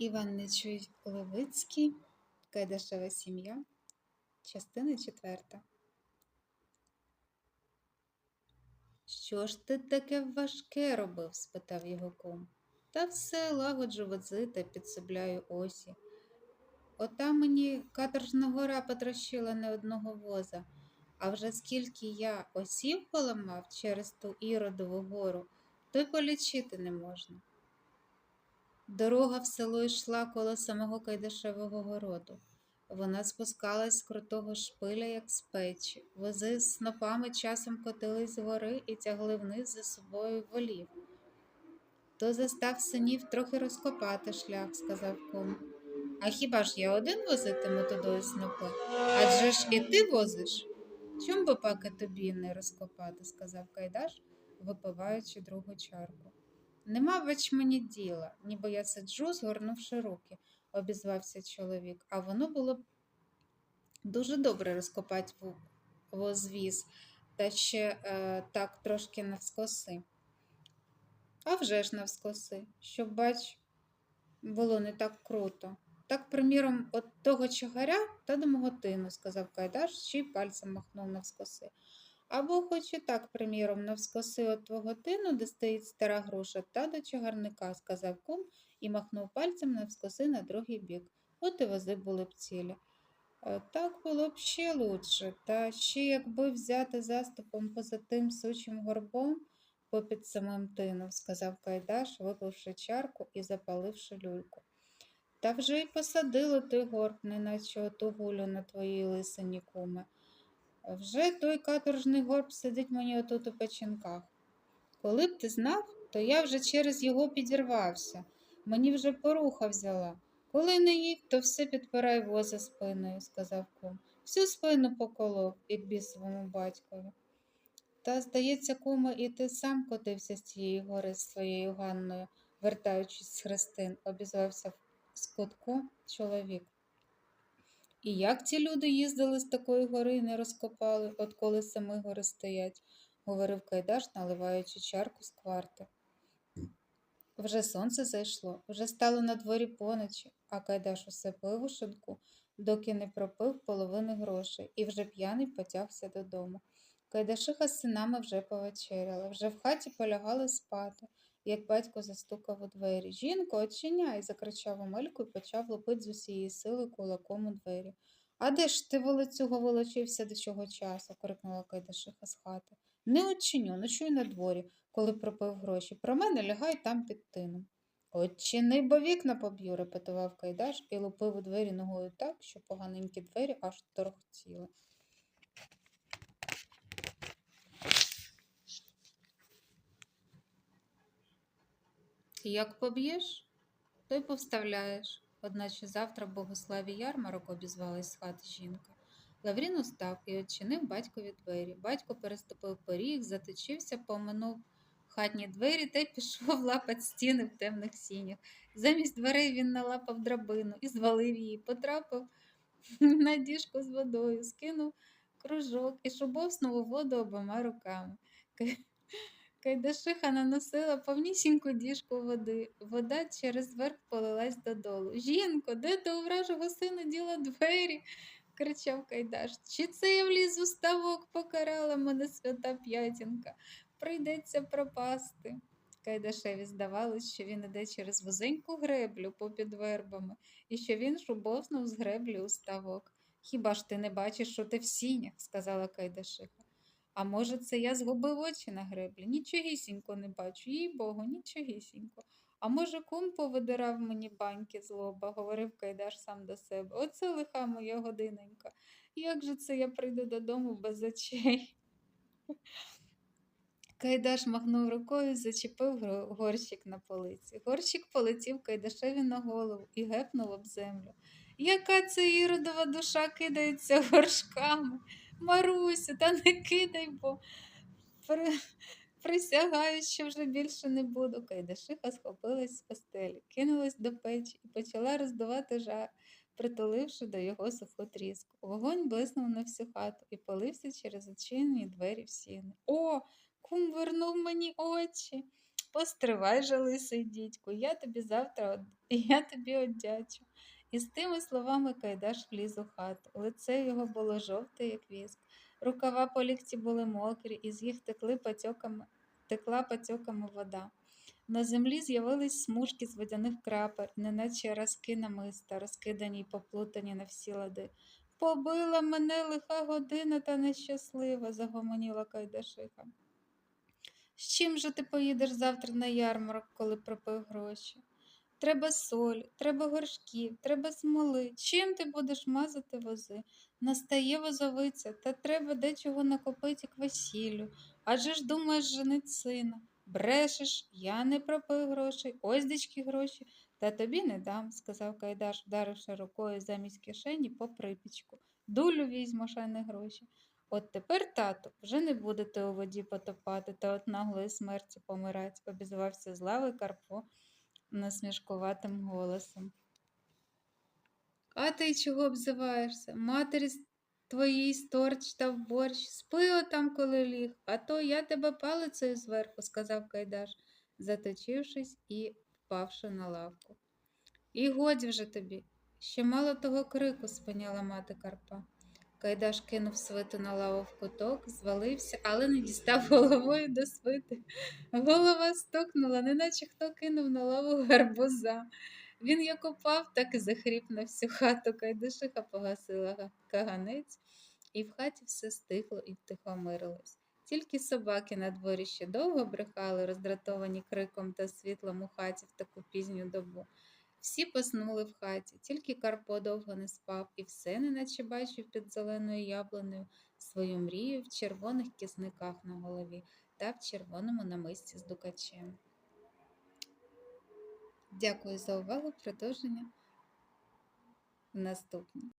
Іван Нечуй Левицький, Кайдашева сім'я, частина четверта. Що ж ти таке важке робив? спитав його кум. Та все лагоджу вози та підсобляю осі. Ота мені каторжна гора потрощила не одного воза, а вже скільки я осів поламав через ту іродову гору, то й полічити не можна. Дорога в село йшла коло самого Кайдашевого городу. Вона спускалась з крутого шпиля, як з печі. Вози з снопами часом котились з гори і тягли вниз за собою волів. То застав синів трохи розкопати шлях, сказав кум. А хіба ж я один возитиму тудою снопи? Адже ж і ти возиш? Чом би паки тобі не розкопати, сказав Кайдаш, випиваючи другу чарку. Нема бач мені діла, ніби я сиджу, згорнувши руки, обізвався чоловік, а воно було дуже добре розкопати возвіз, та ще е, так трошки навскоси. А вже ж навскоси, щоб, бач, було не так круто. Так, приміром, от того чагаря та до мого тину, сказав Кайдаш, ще й пальцем махнув навскоси. Або хоч і так, приміром, навскоси от твого тину, де стоїть стара груша, та до чагарника, сказав кум і махнув пальцем навскоси на другий бік. От і вози були б цілі. «Е, Так було б ще лучше, та ще якби взяти заступом поза тим сучим горбом попід самим тином, сказав Кайдаш, випивши чарку і запаливши люльку. Та вже й посадили той горб, неначе оту гулю на твоїй лисині, куме. Вже той каторжний горб сидить мені отут у печінках. Коли б ти знав, то я вже через його підірвався. Мені вже поруха взяла. Коли не їдь, то все підпирай воза спиною, сказав кум. Всю спину поколов, як бісовому батькові. Та, здається, куме, і ти сам котився з цієї гори з своєю Ганною, вертаючись з хрестин, обізвався з кутку чоловік. І як ці люди їздили з такої гори і не розкопали, от коли самі гори стоять, говорив Кайдаш, наливаючи чарку з кварти. Вже сонце зайшло, вже стало на дворі поночі, а Кайдаш усе пив у шинку, доки не пропив половини грошей, і вже п'яний потягся додому. Кайдашиха з синами вже повечеряла, вже в хаті полягали спати, як батько застукав у двері. Жінко, очиняй, закричав Омелько і почав лупити з усієї сили кулаком у двері. А де ж ти, волоцюго, волочився до чого часу? крикнула Кайдашиха з хати. Не очиню, ночуй на дворі, коли пропив гроші. Про мене лягай там під тином. Очини, бо вікна поб'ю, репетував Кайдаш і лупив у двері ногою так, що поганенькі двері аж торохтіли. Як поб'єш, то й повставляєш. Одначе завтра Богославі ярмарок обізвалась з хати жінка. Лаврін устав і odчинив батькові двері. Батько переступив поріг, заточився, поминув хатні двері та й пішов лапать стіни в темних сінях. Замість дверей він налапав драбину і звалив її, потрапив на діжку з водою, скинув кружок і шубовснув у воду обома руками. Кай- Кайдашиха наносила повнісіньку діжку води. Вода через верх полилась додолу. Жінко, де ти у вражого сина діла двері? кричав Кайдаш. Чи це я вліз у ставок покарала мене свята п'ятінка? Прийдеться пропасти. Кайдашеві здавалось, що він іде через вузеньку греблю попід вербами, і що він шубовснув з греблі у ставок. Хіба ж ти не бачиш, що ти в сінях? сказала Кайдашиха. А може, це я згубив очі на греблі? Нічогісінько не бачу, їй богу, нічогісінько. А може, кум повидирав мені баньки з лоба, говорив Кайдаш сам до себе. Оце лиха моя годиненька. Як же це я прийду додому без очей? Кайдаш махнув рукою, зачепив горщик на полиці. Горщик полетів Кайдашеві на голову і гепнув об землю. Яка це іродова душа кидається горшками? Марусю, та не кидай, бо при... присягаю, що вже більше не буду. Кайдашиха схопилась з постелі, кинулась до печі і почала роздувати жар, притуливши до його суху тріску. Вогонь блиснув на всю хату і полився через очинені двері в сіни. О, кум вернув мені очі. Постривай же, лисий дідьку, я тобі завтра я тобі одячу. І з тими словами Кайдаш вліз у хату. Лице його було жовте, як віск. Рукава по лікті були мокрі, і з їх текли потьоками, текла потьоками вода. На землі з'явились смужки з водяних крапель, неначе разки намиста, розкидані й поплутані на всі лади. Побила мене лиха година та нещаслива, загомоніла Кайдашиха. З чим же ти поїдеш завтра на ярмарок, коли пропив гроші? Треба солі, треба горшків, треба смоли. Чим ти будеш мазати вози? Настає возовиця, та треба дечого накопити к весіллю. Адже ж думаєш женить сина. Брешеш, я не пропив грошей, ось дички гроші, та тобі не дам, сказав Кайдаш, вдаривши рукою замість кишені по припічку. Дулю візьмеш, а не гроші. От тепер, тату, вже не будете у воді потопати та от наглої смерті помирать, обізвався з лави Карпо насмішкуватим голосом. А ти чого обзиваєшся? Матері твоїй сторч та в борщ, спи отам, коли ліг, а то я тебе палицею зверху, сказав Кайдаш, заточившись і впавши на лавку. І годі вже тобі. Ще мало того крику, спиняла мати Карпа. Кайдаш кинув свиту на лаву в куток, звалився, але не дістав головою до свити. Голова стукнула, неначе хто кинув на лаву гарбуза. Він як упав, так і захріп на всю хату. Кайдашиха погасила каганець, і в хаті все стихло і втихомирилось. Тільки собаки на дворі ще довго брехали, роздратовані криком та світлом у хаті в таку пізню добу. Всі поснули в хаті, тільки Карпо довго не спав і все неначе бачив під зеленою яблуною свою мрію в червоних кісниках на голові та в червоному намисті з дукачем. Дякую за увагу. Продовження в наступній.